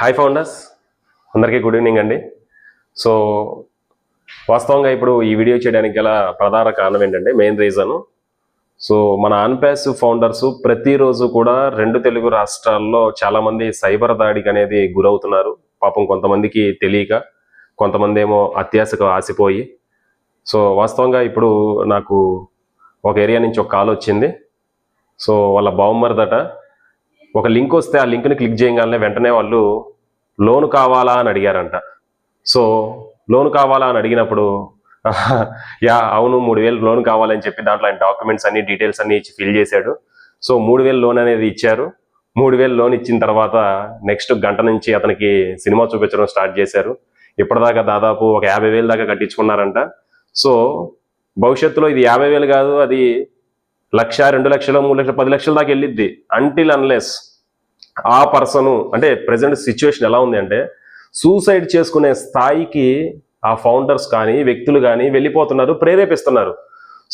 Hi founders అందరికీ good evening అండి. So వాస్తవంగా ఇప్పుడు ఈ వీడియో చేయడానికి గల ప్రధాన కారణం ఏంటంటే మెయిన్ రీజన్ సో మన ఆన్పాస్ ఫౌండర్స్ ప్రతిరోజు కూడా రెండు తెలుగు రాష్ట్రాల్లో చాలామంది సైబర్ దాడికి అనేది గురవుతున్నారు. పాపం కొంతమందికి తెలియక కొంతమంది ఏమో అత్యాశకు ఆసిపోయి. సో వాస్తవంగా ఇప్పుడు నాకు ఒక ఏరియా నుంచి ఒక కాల్ వచ్చింది. సో వాళ్ళ బావమ్మరిదట ఒక లింక్ వస్తే ఆ లింక్ని క్లిక్ చేయగానే వెంటనే వాళ్ళు లోన్ కావాలా అని అడిగారంట. సో లోన్ కావాలా అని అడిగినప్పుడు యా అవును మూడు వేలు లోన్ కావాలని చెప్పి దాంట్లో ఆయన డాక్యుమెంట్స్ అన్ని డీటెయిల్స్ అన్ని ఇచ్చి ఫిల్ చేశాడు. సో మూడు వేలు లోన్ అనేది ఇచ్చారు. మూడు వేలు లోన్ ఇచ్చిన తర్వాత నెక్స్ట్ గంట నుంచి అతనికి సినిమా చూపించడం స్టార్ట్ చేశారు. ఇప్పటిదాకా దాదాపు ఒక యాభై వేలు దాకా కట్టించుకున్నారంట. సో భవిష్యత్తులో ఇది యాభై వేలు కాదు అది లక్ష రెండు లక్షలు మూడు లక్షలు పది లక్షల దాకా వెళ్ళిద్ది. అంటిల్ అన్లెస్ ఆ పర్సను అంటే ప్రజెంట్ సిచ్యువేషన్ ఎలా ఉంది అంటే సూసైడ్ చేసుకునే స్థాయికి ఆ ఫౌండర్స్ కానీ వ్యక్తులు కానీ వెళ్ళిపోతున్నారు ప్రేరేపిస్తున్నారు.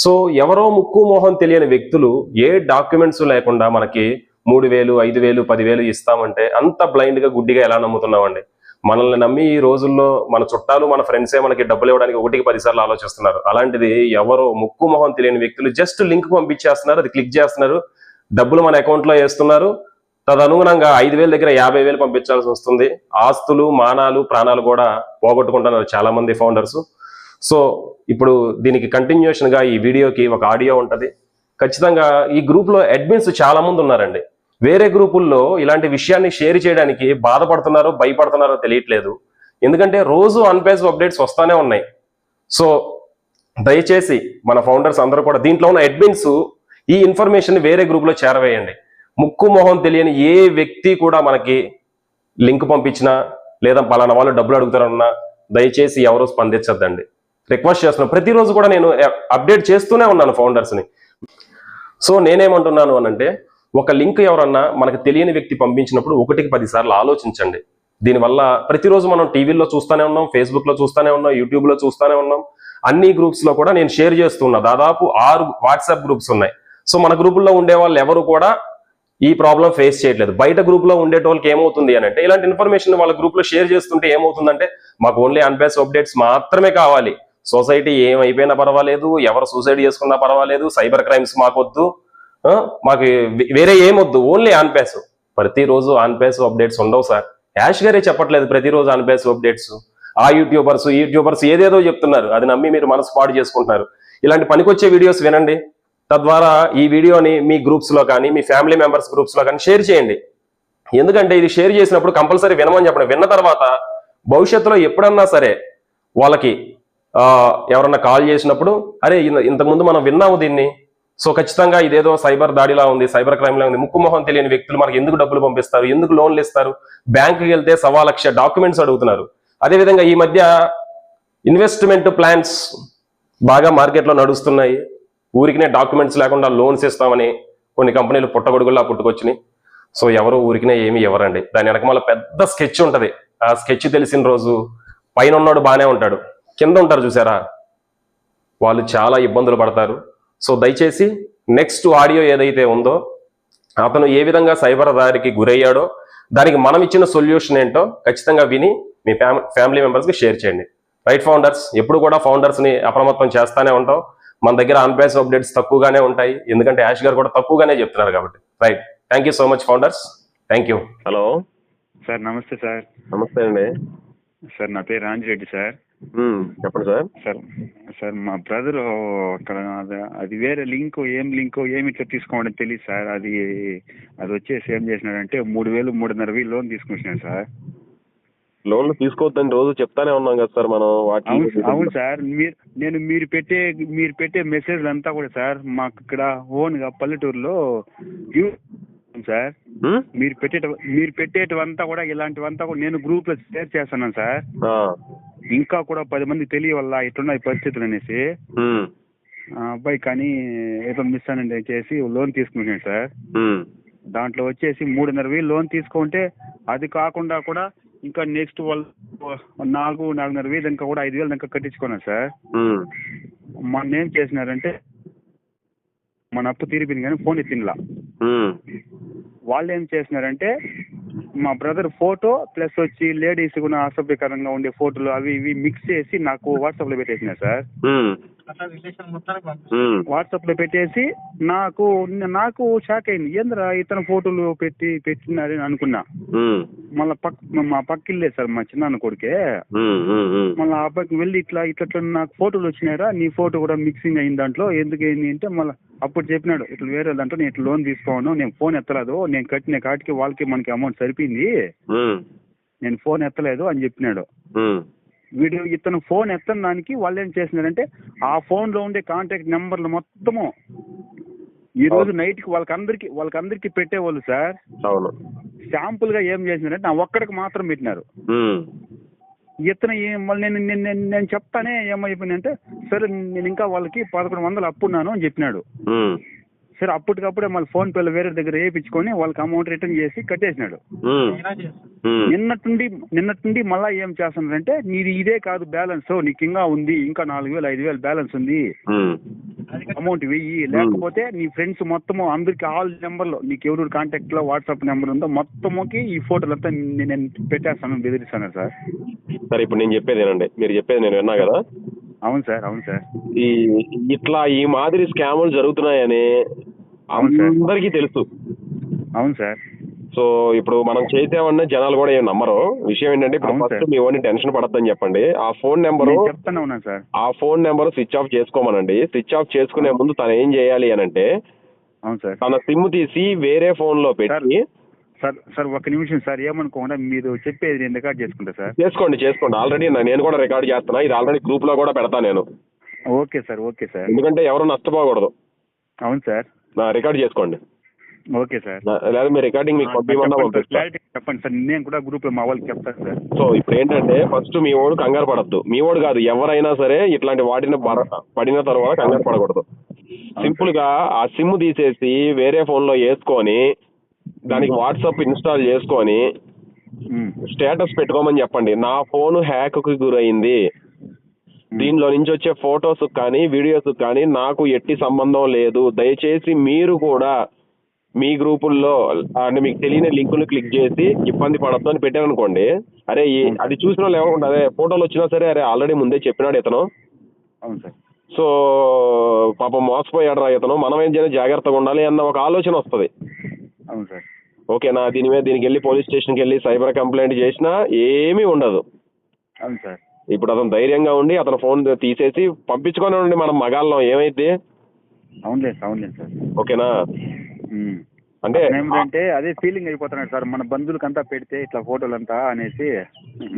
సో ఎవరో ముక్కు మోహం తెలియని వ్యక్తులు ఏ డాక్యుమెంట్స్ లేకుండా మనకి మూడు వేలు ఐదు వేలు పదివేలు ఇస్తామంటే అంత బ్లైండ్గా గుడ్డిగా ఎలా నమ్ముతున్నామండి? మనల్ని నమ్మి ఈ రోజుల్లో మన చుట్టాలు మన ఫ్రెండ్సే మనకి డబ్బులు ఇవ్వడానికి ఒకటికి పదిసార్లు ఆలోచిస్తున్నారు. అలాంటిది ఎవరో ముక్కు మొహం తెలియని వ్యక్తులు జస్ట్ లింక్ పంపించేస్తున్నారు. అది క్లిక్ చేస్తున్నారు. డబ్బులు మన అకౌంట్లో వేస్తున్నారు. తదనుగుణంగా ఐదు వేల దగ్గర యాభై వేలు పంపించాల్సి వస్తుంది. ఆస్తులు మానాలు ప్రాణాలు కూడా పోగొట్టుకుంటున్నారు చాలా మంది ఫౌండర్స్ సో ఇప్పుడు దీనికి కంటిన్యూషన్గా ఈ వీడియోకి ఒక ఆడియో ఉంటుంది. ఖచ్చితంగా ఈ గ్రూప్లో అడ్మిన్స్ చాలా మంది ఉన్నారండి. వేరే గ్రూపుల్లో ఇలాంటి విషయాన్ని షేర్ చేయడానికి బాధపడుతున్నారో భయపడుతున్నారో తెలియట్లేదు. ఎందుకంటే రోజు అన్పేజ్ అప్డేట్స్ వస్తానే ఉన్నాయి. సో దయచేసి మన ఫౌండర్స్ అందరూ కూడా దీంట్లో ఉన్న అడ్మిన్స్ ఈ ఇన్ఫర్మేషన్ వేరే గ్రూప్లో చేరవేయండి. ముక్కు మొహం తెలియని ఏ వ్యక్తి కూడా మనకి లింక్ పంపించినా లేదా పలానా వాళ్ళు డబ్బులు అడుగుతారన్నా దయచేసి ఎవరు స్పందించద్దండి. రిక్వెస్ట్ చేస్తున్నాను ప్రతిరోజు కూడా నేను అప్డేట్ చేస్తూనే ఉన్నాను ఫౌండర్స్ని సో నేనేమంటున్నాను అనంటే ఒక లింక్ ఎవరన్నా మనకు తెలియని వ్యక్తి పంపించినప్పుడు ఒకటికి పది సార్లు ఆలోచించండి. దీనివల్ల ప్రతిరోజు మనం టీవీలో చూస్తూనే ఉన్నాం ఫేస్బుక్లో చూస్తూనే ఉన్నాం యూట్యూబ్లో చూస్తూనే ఉన్నాం. అన్ని గ్రూప్స్లో కూడా నేను షేర్ చేస్తున్నా. దాదాపు ఆరు వాట్సాప్ గ్రూప్స్ ఉన్నాయి. సో మన గ్రూపుల్లో ఉండే వాళ్ళు ఎవరు కూడా ఈ ప్రాబ్లం ఫేస్ చేయట్లేదు. బయట గ్రూప్లో ఉండేటోళ్ళకి ఏమవుతుంది అని అంటే ఇలాంటి ఇన్ఫర్మేషన్ వాళ్ళ గ్రూప్లో షేర్ చేస్తుంటే ఏమవుతుందంటే మాకు ఓన్లీ అన్బేస్ అప్డేట్స్ మాత్రమే కావాలి. సొసైటీ ఏమైపోయినా పర్వాలేదు ఎవరు సూసైడ్ చేసుకున్నా పర్వాలేదు సైబర్ క్రైమ్స్ మాకొద్దు. మాకు వే- వేరే ఏమొద్దు ఓన్లీ ఆన్పేస్ ప్రతిరోజు ఆన్పేస్ అప్డేట్స్ ఉండవు సార్. యాష్ గారే చెప్పట్లేదు ప్రతిరోజు ఆన్పేస్ అప్డేట్స్. ఆ యూట్యూబర్స్ ఈ యూట్యూబర్స్ ఏదేదో చెప్తున్నారు. అది నమ్మి మీరు మనసు పాడు చేసుకుంటున్నారు. ఇలాంటి పనికొచ్చే వీడియోస్ వినండి. తద్వారా ఈ వీడియోని మీ గ్రూప్స్లో కానీ మీ ఫ్యామిలీ మెంబర్స్ గ్రూప్స్లో కానీ షేర్ చేయండి. ఎందుకంటే ఇది షేర్ చేసినప్పుడు కంపల్సరీ వినమని చెప్పండి. విన్న తర్వాత భవిష్యత్తులో ఎప్పుడన్నా సరే వాళ్ళకి ఎవరన్నా కాల్ చేసినప్పుడు అరే ఇంతకుముందు మనం విన్నాము దీన్ని. సో ఖచ్చితంగా ఇదేదో సైబర్ దాడిలా ఉంది సైబర్ క్రైమ్లా ఉంది. ముక్కు మొహం తెలియని వ్యక్తులు మనకి ఎందుకు డబ్బులు పంపిస్తారు? ఎందుకు లోన్లు ఇస్తారు? బ్యాంకుకి వెళ్తే సవా లక్ష డాక్యుమెంట్స్ అడుగుతున్నారు. అదేవిధంగా ఈ మధ్య ఇన్వెస్ట్మెంట్ ప్లాన్స్ బాగా మార్కెట్లో నడుస్తున్నాయి. ఊరికినే డాక్యుమెంట్స్ లేకుండా లోన్స్ ఇస్తామని కొన్ని కంపెనీలు పుట్టగొడుగుల్లా పుట్టుకొచ్చినాయి. సో ఎవరు ఊరికినే ఏమి ఇవ్వరండి. దాని వెనకమాల పెద్ద స్కెచ్ ఉంటుంది. ఆ స్కెచ్ తెలిసిన రోజు పైన ఉన్నాడు బాగానే ఉంటాడు. కింద ఉంటారు చూసారా? వాళ్ళు చాలా ఇబ్బందులు పడతారు. సో దయచేసి నెక్స్ట్ ఆడియో ఏదైతే ఉందో అతను ఏ విధంగా సైబర్ దారికి గురయ్యాడో దానికి మనం ఇచ్చిన సొల్యూషన్ ఏంటో ఖచ్చితంగా విని మీ ఫ్యామి ఫ్యామిలీ మెంబర్స్కి షేర్ చేయండి. రైట్ ఫౌండర్స్ ఎప్పుడు కూడా ఫౌండర్స్ని అప్రమత్తం చేస్తానే ఉంటాం. మన దగ్గర ఆన్పేస్ అప్డేట్స్ తక్కువగానే ఉంటాయి. ఎందుకంటే యాష్ గారు కూడా తక్కువగానే చెప్తున్నారు కాబట్టి. Right thank you so much founders thank you hello sir నమస్తే సార్ నమస్తే అండి. సార్ నా పేరు రాంజిరెడ్డి సార్ చెప్పండి సార్. సార్ సార్ మా బ్రదర్ అక్కడ అది- వేరే లింక్ ఏం లింక్ ఏమి ఇట్లా తీసుకోవడం తెలియదు సార్. అది అది వచ్చేసి ఏం చేసినాడంటే మూడు వేలు మూడున్నర వేలు లోన్ తీసుకొచ్చినాడు సార్. లోన్లు తీసుకోవద్దని రోజు చెప్తానే ఉన్నాం కదా సార్ మనం అవును వాటి అవును సార్ మీరు నేను మీరు పెట్టే మీరు పెట్టే మెసేజ్లు అంతా కూడా సార్ మాకు ఇక్కడ ఓన్గా పల్లెటూరులో యూ- సార్? మీరు పెట్టే మీరు పెట్టేటివంతా కూడా ఇలాంటివంతా కూడా నేను గ్రూప్లో షేర్ చేస్తున్నాను సార్. ఇంకా కూడా పది మంది తెలియవల్ల ఇట్టున్నాయి పరిస్థితులు అనేసి అబ్బాయి కానీ ఏదో మిస్ అని చేసి లోన్ తీసుకున్నాడు సార్. దాంట్లో వచ్చేసి మూడున్నర వేలు లోన్ తీసుకుంటే అది కాకుండా కూడా ఇంకా నెక్స్ట్ వాళ్ళు నాలుగు నాలుగున్నర వేలు ఇంకా కూడా ఐదు వేలు ఇంకా కట్టించుకున్నారు సార్. మొన్న ఏం చేసినారంటే మన అప్పు తీరిపోయింది కానీ ఫోన్ ఎత్తినలా. వాళ్ళు ఏం చేసినారంటే మా బ్రదర్ ఫోటో ప్లస్ వచ్చి లేడీస్ కూడా అసభ్యకరంగా ఉండే ఫోటోలు అవి ఇవి మిక్స్ చేసి నాకు వాట్సాప్లో పెట్టేసిన సార్. వాట్సాప్లో పెట్టేసి నాకు నాకు షాక్ అయింది. ఏంద్రా ఇతను ఫోటోలు పెట్టి పెట్టినారని అనుకున్నా. మళ్ళీ పక్క మా పక్కిల్లే సార్ మా చిన్నాన్న కొడుకే. మళ్ళీ ఆ అబ్బాయికి వెళ్ళి ఇట్లా ఇట్లా నాకు ఫోటోలు వచ్చినాయరా నీ ఫోటో కూడా మిక్సింగ్ అయింది దాంట్లో. ఎందుకు ఏంది అంటే మళ్ళీ అప్పుడు చెప్పినాడు ఇట్లా వేరే దాంట్లో నేను ఇట్లా లోన్ తీసుకోను నేను ఫోన్ ఎత్తలేదు నేను కట్టిన కాటికి వాళ్ళకి మనకి అమౌంట్ సరిపోయింది నేను ఫోన్ ఎత్తలేదు అని చెప్పినాడు. వీడు ఇతను ఫోన్ ఎత్తని దానికి వాళ్ళు ఏం చేసినారంటే ఆ ఫోన్లో ఉండే కాంటాక్ట్ నెంబర్లు మొత్తము ఈ రోజు నైట్కి వాళ్ళకందరికి వాళ్ళకందరికి పెట్టేవాళ్ళు సార్. శాంపుల్గా ఏం చేసినారంటే నా ఒక్కడికి మాత్రం పెట్టినారు. ఇతను మళ్ళీ నేను నేను నేను- నేను చెప్తానే ఏమైపోయిందంటే సరే నేను ఇంకా వాళ్ళకి పదకొండు వందలు అప్పున్నాను అని చెప్పినాడు. సరే అప్పటికప్పుడే మళ్ళీ ఫోన్ పేలో వేరే దగ్గర వేయించుకొని వాళ్ళకి అమౌంట్ రిటర్న్ చేసి కట్టేసినాడు. నిన్నట్టుండి నిన్నట్టుండి మళ్ళా ఏం చేస్తున్నారంటే నీది ఇదే కాదు బ్యాలెన్స్ నీకు ఇంకా ఉంది ఇంకా నాలుగు వేలు ఐదు వేలు బ్యాలెన్స్ ఉంది. అమౌంట్ వెయ్యి లేకపోతే నీ ఫ్రెండ్స్ మొత్తము అందరికి ఆల్ నెంబర్లో నీకు ఎవరు కాంటాక్ట్లో వాట్సాప్ నెంబర్ ఉందో మొత్తముకి ఈ ఫోటోలు అంతా నేను నేను పెట్టేస్తాను బెదిరిస్తాను సార్. సరే ఇప్పుడు నేను చెప్పేది ఏనండి మీరు చెప్పేది నేను విన్నా కదా? అవును సార్ అవును సార్. ఈ ఇట్లా ఈ మాదిరి స్కాములు జరుగుతున్నాయని అవును సార్. అందరికీ తెలుసు. అవును సార్. సో ఇప్పుడు మనం చేసామన్న జనాలు కూడా ఏం నమ్మరు. విషయం ఏంటంటే ఇప్పుడు అవును ఫస్ట్ సార్. మీ ఓన్ని టెన్షన్ పడద్దని చెప్పండి. ఆ ఫోన్ నెంబరు నేను చెప్తానే ఉన్నాను సార్? ఆ ఫోన్ నెంబర్ స్విచ్ ఆఫ్ చేసుకోమనండి. స్విచ్ ఆఫ్ చేసుకునే ముందు తను ఏం చేయాలి అని అంటే అవును సార్. తన సిమ్ తీసి వేరే ఫోన్లో పెట్టి సార్ సార్ ఒక్క నిమిషం సార్ ఏమనుకోకుండా మీరు చెప్పేది నేను రికార్డ్ చేసుకుంటా సార్. చేసుకోండి చేసుకోండి. ఆల్రెడీ నేను కూడా రికార్డ్ చేస్తున్నా. ఇది ఆల్రెడీ గ్రూప్లో కూడా పెడతా నేను. Okay sir okay sir. ఎందుకంటే ఎవరు నష్టపోకూడదు. అవును సార్. నా రికార్డ్ చేసుకోండి. Okay sir. నా- లేదా మీ రికార్డింగ్ మీకు పంపించమన్నా చెప్పండి సార్. పంపిస్తా క్లారిటీ చెప్పండి సార్. నేను కూడా గ్రూప్లో మా వాళ్ళకి చెప్తాను సార్. సో ఇప్పుడు ఏంటంటే ఫస్ట్ మీ ఓడు కంగారు పడద్దు. మీ ఓడు కాదు ఎవరైనా సరే ఇట్లాంటి వాటిని పడ- పడిన తర్వాత కంగారు పడకూడదు. సింపుల్గా ఆ సిమ్ తీసేసి వేరే ఫోన్లో వేసుకొని దానికి వాట్సాప్ ఇన్స్టాల్ చేసుకొని ఉమ్. స్టేటస్ పెట్టుకోమని చెప్పండి. నా ఫోన్ హ్యాక్కి గురైంది దీనిలో నుంచి వచ్చే ఫొటోస్ కానీ వీడియోస్ కానీ నాకు ఎట్టి సంబంధం లేదు. దయచేసి మీరు కూడా మీ గ్రూపుల్లో అంటే మీకు తెలియని లింకులు క్లిక్ చేసి ఇబ్బంది పడద్దు అని పెట్టారనుకోండి. అరే అది చూసిన వాళ్ళు ఏమనుకుంటారు అరే ఫోటోలు వచ్చినా సరే అరే ఆల్రెడీ ముందే చెప్పినాడు ఇతను. అవును సార్. సో పాపం మోసపోయాడు రా ఇతను. మనం ఏం చేయాలి? జాగ్రత్తగా ఉండాలి అన్న ఒక ఆలోచన వస్తుంది. అవును సార్. ఓకేనా దీని మీద దీనికి వెళ్ళి పోలీస్ స్టేషన్కి వెళ్ళి సైబర్ కంప్లైంట్ చేసినా ఏమీ ఉండదు. అవును సార్. ఇప్పుడు అతను ధైర్యంగా ఉండి అతను ఫోన్ తీసేసి పంపించుకొని ఉండి మనం మగాళ్ళం ఏమైంది? అవునులేదు అవునులేదు సార్. ఓకేనా. అంటే ఏమిటంటే అదే ఫీలింగ్ అయిపోతున్నాడు సార్ మన బంధువులకంతా పెడితే ఇట్లా ఫోటోలు అంతా అనేసి.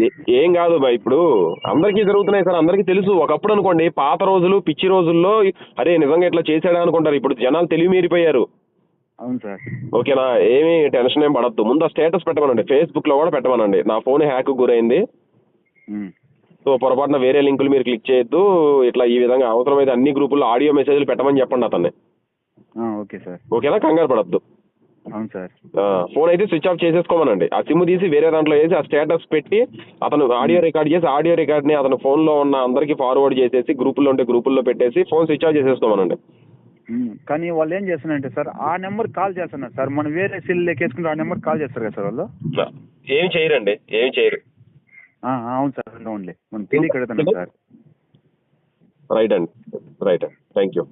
ఏ- ఏం కాదు బా ఇప్పుడు అందరికీ జరుగుతున్నాయి సార్ అందరికీ తెలుసు. ఒకప్పుడు అనుకోండి పాత రోజులు పిచ్చి రోజుల్లో అరే నిజంగా ఇట్లా చేశాడా అనుకుంటారు. ఇప్పుడు జనాలు తెలివి మీరిపోయారు అవును సార్. ఓకేనా? ఏమీ టెన్షన్ ఏం పడద్దు. ముందు ఆ స్టేటస్ పెట్టమనండి. ఫేస్బుక్లో కూడా పెట్టమనండి. నా ఫోన్ హ్యాక్ గురైంది. సో పొరపాటున వేరే లింకులు మీరు క్లిక్ చేయొద్దు. ఇట్లా ఈ విధంగా అవసరమైతే అన్ని గ్రూపుల్లో ఆడియో మెసేజ్లు పెట్టమని చెప్పండి అతన్ని. Okay sir. ఓకేనా? కంగారు పడద్దు. అవును సార్. ఫోన్ అయితే స్విచ్ ఆఫ్ చేసేసుకోమనండి. ఆ సిమ్ తీసి వేరే దాంట్లో వేసి ఆ స్టేటస్ పెట్టి అతను ఆడియో రికార్డ్ చేసి ఆడియో రికార్డ్ని అతను ఫోన్లో ఉన్న అందరికీ ఫార్వర్డ్ చేసేసి గ్రూపుల్లో ఉంటే గ్రూపుల్లో పెట్టేసి ఫోన్ స్విచ్ ఆఫ్ చేసేసుకోమనండి. కానీ వాళ్ళు ఏం చేస్తున్నారంటే సార్ ఆ నెంబర్ కాల్ చేస్తున్నారు సార్. మనం వేరే సెల్ లెక్కేసుకుంటే ఆ నెంబర్ కాల్ చేస్తారు కదా సార్ వాళ్ళు? ఏం చేయరండి ఏం చేయరు. ఆ, అవును సార్ ఓన్లీ మనం తెలియక అడుగుతున్నాం సార్. రైట్ అండి రైట్ అండి థ్యాంక్ యూ